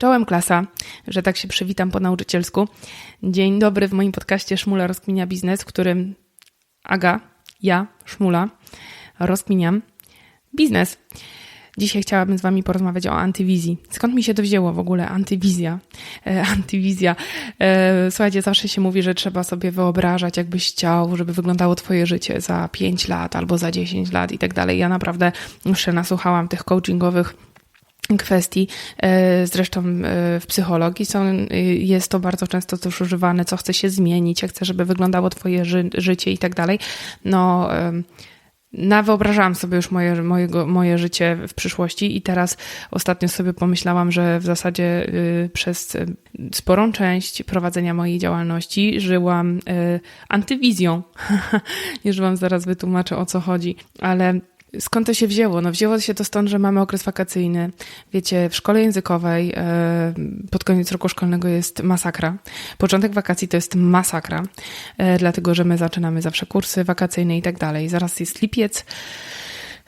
Czołem klasa, że tak się przywitam po nauczycielsku. Dzień dobry w moim podcaście Szmula Rozkminia Biznes, w którym Aga, ja, Szmula, rozkminiam biznes. Dzisiaj chciałabym z Wami porozmawiać o antywizji. Skąd mi się to wzięło w ogóle antywizja? E, antywizja. E, słuchajcie, zawsze się mówi, że trzeba sobie wyobrażać, jakbyś chciał, żeby wyglądało Twoje życie za 5 lat albo za 10 lat i tak dalej. Ja naprawdę już się nasłuchałam tych coachingowych kwestii. E, zresztą e, w psychologii są, e, jest to bardzo często też używane, co chce się zmienić, jak chce, żeby wyglądało Twoje ży życie i tak dalej. No. Na wyobrażałam sobie już moje, mojego, moje życie w przyszłości i teraz ostatnio sobie pomyślałam, że w zasadzie y, przez sporą część prowadzenia mojej działalności żyłam y, antywizją. Już wam zaraz wytłumaczę o co chodzi, ale Skąd to się wzięło? No wzięło się to stąd, że mamy okres wakacyjny. Wiecie, w szkole językowej e, pod koniec roku szkolnego jest masakra. Początek wakacji to jest masakra, e, dlatego że my zaczynamy zawsze kursy wakacyjne i tak dalej. Zaraz jest lipiec.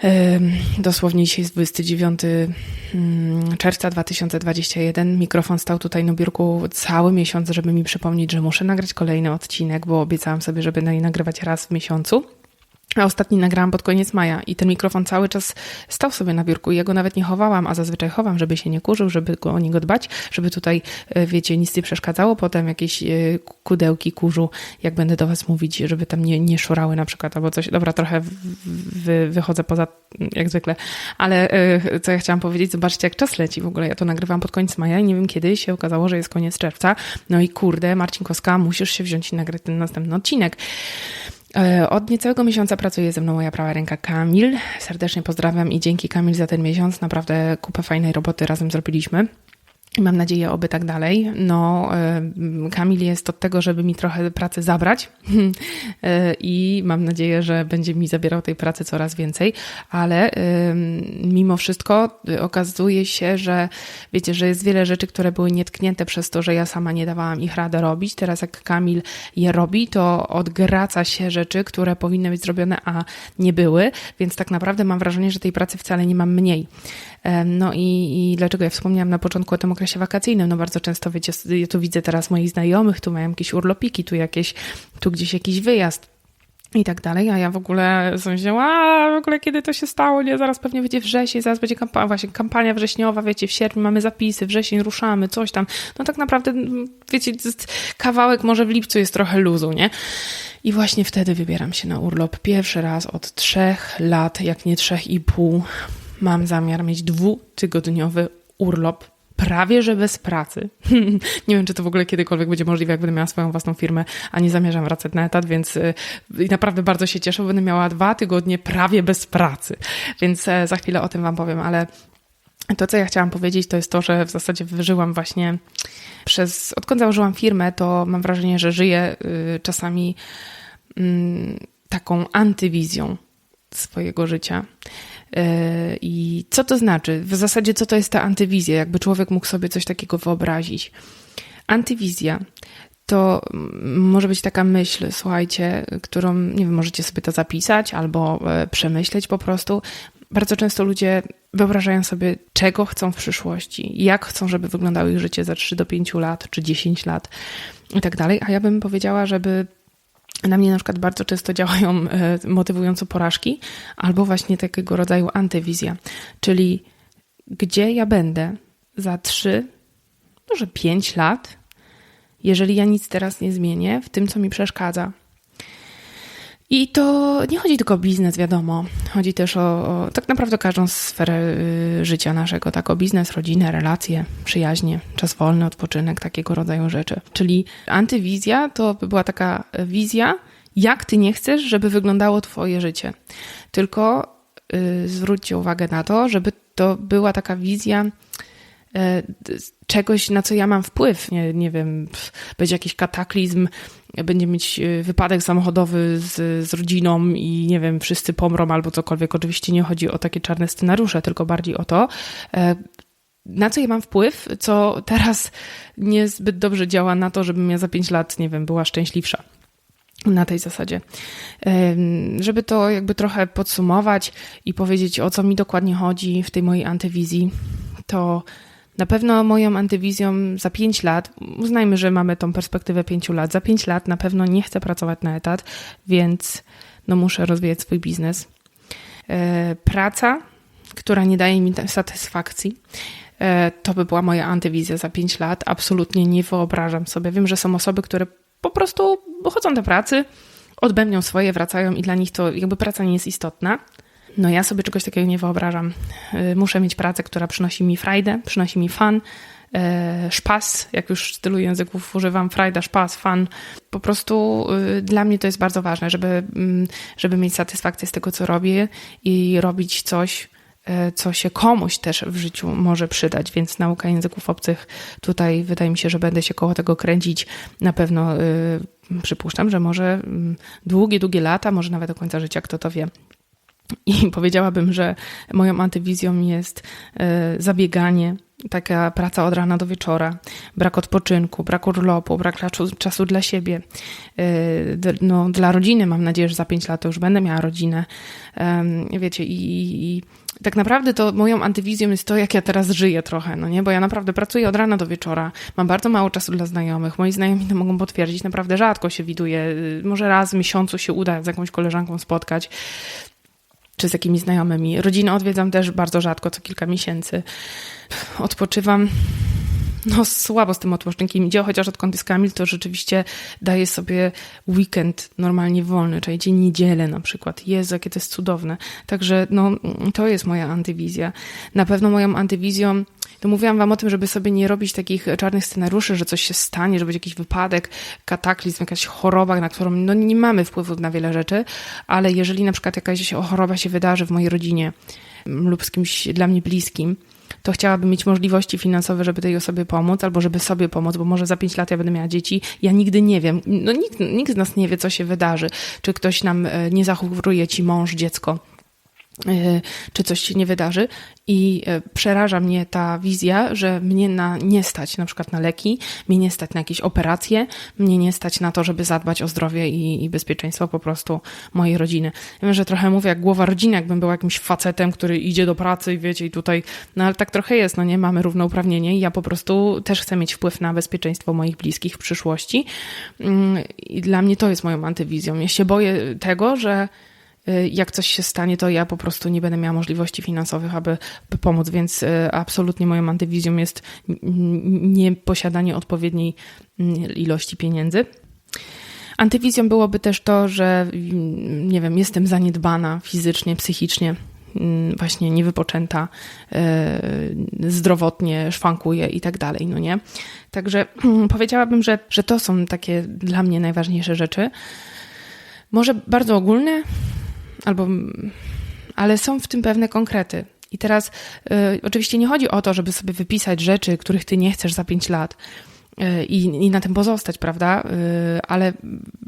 E, dosłownie dzisiaj jest 29 mm, czerwca 2021. Mikrofon stał tutaj na biurku cały miesiąc, żeby mi przypomnieć, że muszę nagrać kolejny odcinek, bo obiecałam sobie, żeby nagrywać raz w miesiącu. A ostatni nagrałam pod koniec maja i ten mikrofon cały czas stał sobie na biurku ja go nawet nie chowałam, a zazwyczaj chowam, żeby się nie kurzył, żeby go, o niego dbać, żeby tutaj, e, wiecie, nic nie przeszkadzało. Potem jakieś e, kudełki kurzu, jak będę do Was mówić, żeby tam nie, nie szurały na przykład albo coś. Dobra, trochę wy, wychodzę poza, jak zwykle. Ale e, co ja chciałam powiedzieć, zobaczcie jak czas leci w ogóle. Ja to nagrywam pod koniec maja i nie wiem kiedy się okazało, że jest koniec czerwca. No i kurde, Marcin Koska, musisz się wziąć i nagrać ten następny odcinek. E, od niecałego miesiąca pracuje ze mną moja prawa ręka Kamil. Serdecznie pozdrawiam i dzięki Kamil za ten miesiąc. Naprawdę kupę fajnej roboty razem zrobiliśmy. Mam nadzieję, oby tak dalej. No, Kamil jest od tego, żeby mi trochę pracy zabrać i mam nadzieję, że będzie mi zabierał tej pracy coraz więcej, ale mimo wszystko okazuje się, że wiecie, że jest wiele rzeczy, które były nietknięte przez to, że ja sama nie dawałam ich radę robić. Teraz jak Kamil je robi, to odgraca się rzeczy, które powinny być zrobione, a nie były, więc tak naprawdę mam wrażenie, że tej pracy wcale nie mam mniej. No i, i dlaczego ja wspomniałam na początku o tym okresie wakacyjnym? No bardzo często, wiecie, ja tu widzę teraz moich znajomych, tu mają jakieś urlopiki, tu jakieś, tu gdzieś jakiś wyjazd i tak dalej, a ja w ogóle sądziłam, a w ogóle kiedy to się stało, nie, zaraz pewnie będzie wrzesień, zaraz będzie kampania, właśnie kampania wrześniowa, wiecie, w sierpniu mamy zapisy, wrzesień ruszamy, coś tam, no tak naprawdę, wiecie, kawałek może w lipcu jest trochę luzu, nie? I właśnie wtedy wybieram się na urlop pierwszy raz od trzech lat, jak nie trzech i pół, mam zamiar mieć dwutygodniowy urlop prawie że bez pracy. nie wiem, czy to w ogóle kiedykolwiek będzie możliwe, jak będę miała swoją własną firmę, a nie zamierzam wracać na etat, więc y, naprawdę bardzo się cieszę, bo będę miała dwa tygodnie prawie bez pracy. Więc e, za chwilę o tym Wam powiem, ale to, co ja chciałam powiedzieć, to jest to, że w zasadzie wyżyłam właśnie przez, odkąd założyłam firmę, to mam wrażenie, że żyję y, czasami mm, taką antywizją swojego życia. E, I co to znaczy? W zasadzie, co to jest ta antywizja? Jakby człowiek mógł sobie coś takiego wyobrazić. Antywizja to może być taka myśl, słuchajcie, którą, nie wiem, możecie sobie to zapisać albo e, przemyśleć po prostu. Bardzo często ludzie wyobrażają sobie, czego chcą w przyszłości, jak chcą, żeby wyglądało ich życie za 3 do 5 lat, czy 10 lat i tak dalej. A ja bym powiedziała, żeby na mnie na przykład bardzo często działają e, motywująco porażki, albo właśnie takiego rodzaju antywizja, czyli gdzie ja będę za trzy, może pięć lat, jeżeli ja nic teraz nie zmienię w tym, co mi przeszkadza. I to nie chodzi tylko o biznes, wiadomo. Chodzi też o, o, tak naprawdę każdą sferę y, życia naszego, tak o biznes, rodzinę, relacje, przyjaźnie, czas wolny, odpoczynek, takiego rodzaju rzeczy. Czyli antywizja to by była taka wizja, jak ty nie chcesz, żeby wyglądało twoje życie. Tylko y, zwróćcie uwagę na to, żeby to była taka wizja czegoś, na co ja mam wpływ. Nie, nie wiem, będzie jakiś kataklizm, będzie mieć e, wypadek samochodowy z, z rodziną i nie wiem, wszyscy pomrą albo cokolwiek. Oczywiście nie chodzi o takie czarne scenariusze, tylko bardziej o to, e, na co ja mam wpływ, co teraz niezbyt dobrze działa na to, żebym ja za pięć lat, nie wiem, była szczęśliwsza na tej zasadzie. Żeby to jakby trochę podsumować i powiedzieć, o co mi dokładnie chodzi w tej mojej antywizji, to Na pewno moją antywizją za 5 lat, uznajmy, że mamy tą perspektywę 5 lat, za 5 lat na pewno nie chcę pracować na etat, więc no muszę rozwijać swój biznes. E, praca, która nie daje mi satysfakcji, e, to by była moja antywizja za 5 lat. Absolutnie nie wyobrażam sobie. Wiem, że są osoby, które po prostu chodzą do pracy, odbędnią swoje, wracają i dla nich to jakby praca nie jest istotna. No ja sobie czegoś takiego nie wyobrażam. Y, muszę mieć pracę, która przynosi mi frajdę, przynosi mi fan, y, szpas, jak już stylu języków używam, frajda, szpas, fan. Po prostu y, dla mnie to jest bardzo ważne, żeby, mm, żeby mieć satysfakcję z tego, co robię i robić coś, co się komuś też w życiu może przydać, więc nauka języków obcych tutaj wydaje mi się, że będę się koło tego kręcić. Na pewno przypuszczam, że może mm, długie, długie lata, może nawet do końca życia, kto to wie. I powiedziałabym, że moją antywizją jest e, zabieganie, taka praca od rana do wieczora, brak odpoczynku, brak urlopu, brak czasu dla siebie. E, no, dla rodziny mam nadzieję, że za pięć lat już będę miała rodzinę. Wiecie, i, i tak naprawdę to moją antywizją jest to, jak ja teraz żyję trochę, no nie? Bo ja naprawdę pracuję od rana do wieczora, mam bardzo mało czasu dla znajomych. Moi znajomi to mogą potwierdzić, naprawdę rzadko się widuję. Y, może raz w miesiącu się uda z jakąś koleżanką spotkać czy z jakimiś znajomymi. Rodzinę odwiedzam też bardzo rzadko, co kilka miesięcy. Odpoczywam no słabo z tym odpoczynkiem idzie, chociaż odkąd jest Kamil, to rzeczywiście daje sobie weekend normalnie wolny, czyli dzień niedzielę na przykład. Jezu, jakie to jest cudowne. Także no, to jest moja antywizja. Na pewno moją antywizją to mówiłam wam o tym, żeby sobie nie robić takich czarnych scenariuszy, że coś się stanie, że będzie jakiś wypadek, kataklizm, jakaś choroba, na którą no, nie mamy wpływu na wiele rzeczy, ale jeżeli na przykład jakaś choroba się wydarzy w mojej rodzinie lub z kimś dla mnie bliskim, to chciałabym mieć możliwości finansowe, żeby tej osobie pomóc, albo żeby sobie pomóc, bo może za pięć lat ja będę miała dzieci. Ja nigdy nie wiem. No nikt, nikt z nas nie wie, co się wydarzy. Czy ktoś nam e, nie zachoruje ci mąż, dziecko czy coś się nie wydarzy. I e, przeraża mnie ta wizja, że mnie na, nie stać na przykład na leki, mnie nie stać na jakieś operacje, mnie nie stać na to, żeby zadbać o zdrowie i, i bezpieczeństwo po prostu mojej rodziny. Ja wiem, że trochę mówię jak głowa rodziny, jakbym był jakimś facetem, który idzie do pracy i wiecie, i tutaj, no ale tak trochę jest, no nie, mamy równouprawnienie i ja po prostu też chcę mieć wpływ na bezpieczeństwo moich bliskich w przyszłości. Mm, I dla mnie to jest moją antywizją. Ja się boję tego, że jak coś się stanie, to ja po prostu nie będę miała możliwości finansowych, aby, pomóc, więc y, absolutnie moją antywizją jest nieposiadanie odpowiedniej mm, ilości pieniędzy. Antywizją byłoby też to, że mm, nie wiem, jestem zaniedbana fizycznie, psychicznie, mm, właśnie niewypoczęta, y, zdrowotnie szwankuję i tak dalej, no nie? Także powiedziałabym, że, że to są takie dla mnie najważniejsze rzeczy. Może bardzo ogólne, albo, ale są w tym pewne konkrety. I teraz y, oczywiście nie chodzi o to, żeby sobie wypisać rzeczy, których ty nie chcesz za pięć lat y, i, i na tym pozostać, prawda? Y, ale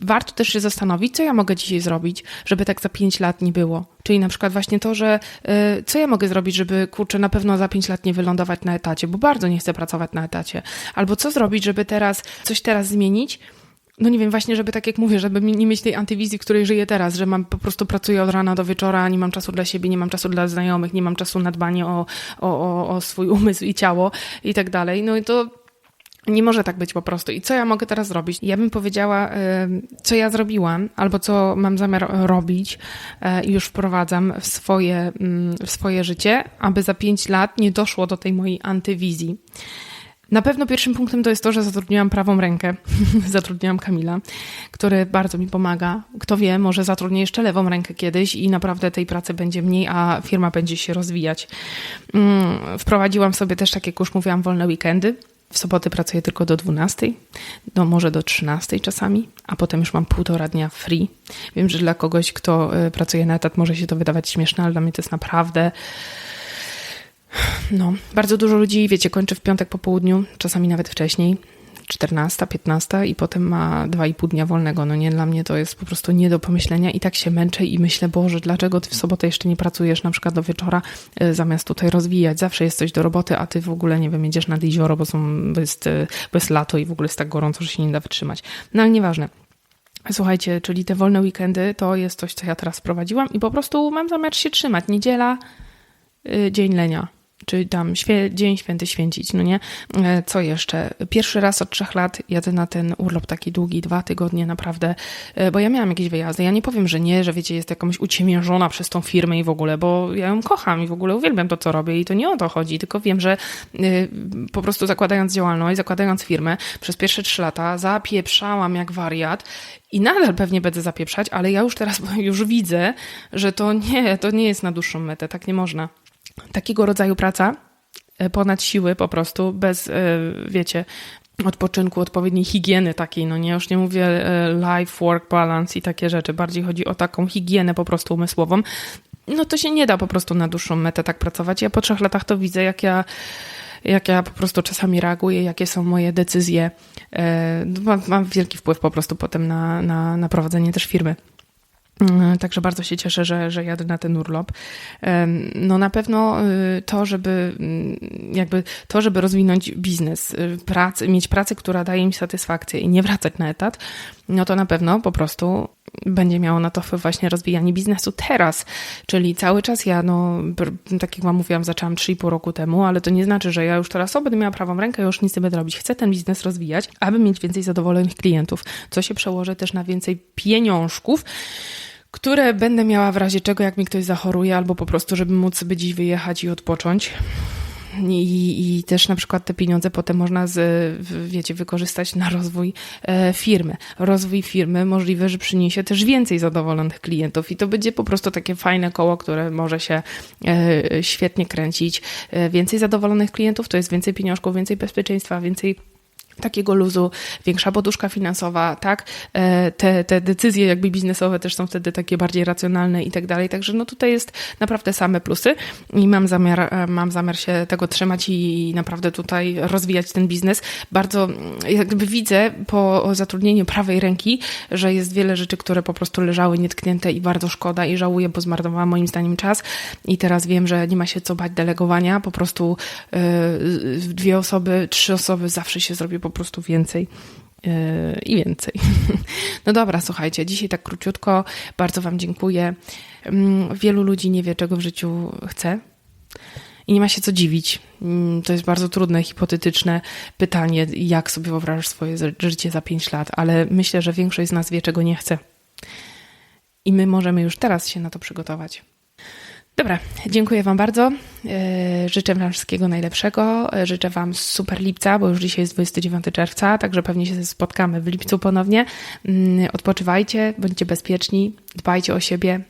warto też się zastanowić, co ja mogę dzisiaj zrobić, żeby tak za pięć lat nie było. Czyli na przykład właśnie to, że y, co ja mogę zrobić, żeby kurczę na pewno za pięć lat nie wylądować na etacie, bo bardzo nie chcę pracować na etacie. Albo co zrobić, żeby teraz coś teraz zmienić, no nie wiem, właśnie, żeby tak jak mówię, żeby nie mieć tej antywizji, której żyję teraz, że mam po prostu pracuję od rana do wieczora, nie mam czasu dla siebie, nie mam czasu dla znajomych, nie mam czasu na dbanie o, o, o, o swój umysł i ciało i tak dalej. No i to nie może tak być po prostu. I co ja mogę teraz zrobić? Ja bym powiedziała, co ja zrobiłam, albo co mam zamiar robić e, i już wprowadzam w swoje, mm, w swoje życie, aby za pięć lat nie doszło do tej mojej antywizji. Na pewno pierwszym punktem to jest to, że zatrudniłam prawą rękę. zatrudniłam Kamila, który bardzo mi pomaga. Kto wie, może zatrudnię jeszcze lewą rękę kiedyś i naprawdę tej pracy będzie mniej, a firma będzie się rozwijać. Mm, wprowadziłam sobie też, tak jak już mówiłam, wolne weekendy. W soboty pracuję tylko do 12, no może do 13 czasami, a potem już mam półtora dnia free. Wiem, że dla kogoś, kto y, pracuje na etat, może się to wydawać śmieszne, ale dla mnie to jest naprawdę no, bardzo dużo ludzi, wiecie, kończy w piątek po południu, czasami nawet wcześniej. 14, 15 i potem ma 2,5 dnia wolnego. No nie, dla mnie to jest po prostu nie do pomyślenia i tak się męczę i myślę, Boże, dlaczego ty w sobotę jeszcze nie pracujesz na przykład do wieczora, y, zamiast tutaj rozwijać. Zawsze jest coś do roboty, a ty w ogóle, nie wiem, jedziesz nad jezioro, bo, są, bo, jest, y, bo jest lato i w ogóle jest tak gorąco, że się nie da wytrzymać. No ale nieważne. Słuchajcie, czyli te wolne weekendy to jest coś, co ja teraz wprowadziłam i po prostu mam zamiar się trzymać. Niedziela, y, dzień lenia czy tam świe, Dzień Święty święcić, no nie? E, co jeszcze? Pierwszy raz od trzech lat jadę na ten urlop taki długi, dwa tygodnie naprawdę, e, bo ja miałam jakieś wyjazdy. Ja nie powiem, że nie, że wiecie, jest jakąś uciemiężona przez tą firmę i w ogóle, bo ja ją kocham i w ogóle uwielbiam to, co robię i to nie o to chodzi, tylko wiem, że e, po prostu zakładając działalność, zakładając firmę, przez pierwsze trzy lata zapieprzałam jak wariat i nadal pewnie będę zapieprzać, ale ja już teraz już widzę, że to nie, to nie jest na dłuższą metę, tak nie można takiego rodzaju praca e, ponad siły po prostu, bez, e, wiecie, odpoczynku, odpowiedniej higieny takiej, no nie, już nie mówię e, life-work balance i takie rzeczy, bardziej chodzi o taką higienę po prostu umysłową, no to się nie da po prostu na dłuższą metę tak pracować. Ja po trzech latach to widzę, jak ja jak ja po prostu czasami reaguję, jakie są moje decyzje. Mam, mam wielki wpływ po prostu potem na, na, na prowadzenie też firmy. Mm, także bardzo się cieszę, że, że jadę na ten urlop. No na pewno y, to, żeby mm, jakby to, żeby rozwinąć biznes, y, pracy, mieć pracę, która daje mi satysfakcję i nie wracać na etat, no to na pewno po prostu będzie miało na to wpływ właśnie rozwijanie biznesu teraz. Czyli cały czas ja, no, tak jak Wam mówiłam, zaczęłam 3,5 roku temu, ale to nie znaczy, że ja już teraz o, będę miała prawą rękę, już nic nie będę robić. Chcę ten biznes rozwijać, aby mieć więcej zadowolonych klientów, co się przełoży też na więcej pieniążków które będę miała w razie czego, jak mi ktoś zachoruje, albo po prostu, żeby móc sobie dziś wyjechać i odpocząć. I, I, też na przykład te pieniądze potem można, z, wiecie, wykorzystać na rozwój e, firmy. Rozwój firmy możliwe, że przyniesie też więcej zadowolonych klientów i to będzie po prostu takie fajne koło, które może się e, świetnie kręcić. E, więcej zadowolonych klientów to jest więcej pieniążków, więcej bezpieczeństwa, więcej takiego luzu, większa poduszka finansowa, tak? E, te, te decyzje jakby biznesowe też są wtedy takie bardziej racjonalne i tak dalej. Także no tutaj jest naprawdę same plusy i mam zamiar, e, mam zamiar się tego trzymać i naprawdę tutaj rozwijać ten biznes. Bardzo jakby widzę po zatrudnieniu prawej ręki, że jest wiele rzeczy, które po prostu leżały nietknięte i bardzo szkoda i żałuję, bo zmarnowałam moim zdaniem czas i teraz wiem, że nie ma się co bać delegowania, po prostu yy, dwie osoby, trzy osoby zawsze się zrobi po prostu więcej yy, i więcej. No dobra, słuchajcie, dzisiaj tak króciutko. Bardzo Wam dziękuję. Mm, wielu ludzi nie wie, czego w życiu chce. I nie ma się co dziwić. Mm, to jest bardzo trudne, hipotetyczne pytanie, jak sobie wyobrażasz swoje życie za 5 lat, ale myślę, że większość z nas wie, czego nie chce. I my możemy już teraz się na to przygotować. Dobra, dziękuję Wam bardzo. E, życzę Wam wszystkiego najlepszego. E, życzę Wam super lipca, bo już dzisiaj jest 29 czerwca, także pewnie się spotkamy w lipcu ponownie. Mm, odpoczywajcie, bądźcie bezpieczni, dbajcie o siebie.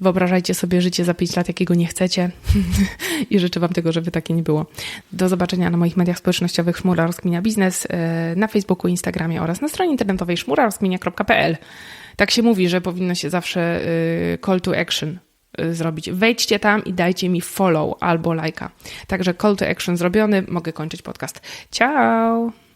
Wyobrażajcie sobie życie za 5 lat, jakiego nie chcecie i życzę Wam tego, żeby takie nie było. Do zobaczenia na moich mediach społecznościowych Szmura Rozkminia Biznes, e, na Facebooku, Instagramie oraz na stronie internetowej szmurarozkminia.pl. Tak się mówi, że powinno się zawsze call to action Y, zrobić. Wejdźcie tam i dajcie mi follow albo lajka. Także call to action zrobiony, mogę kończyć podcast. Ciao!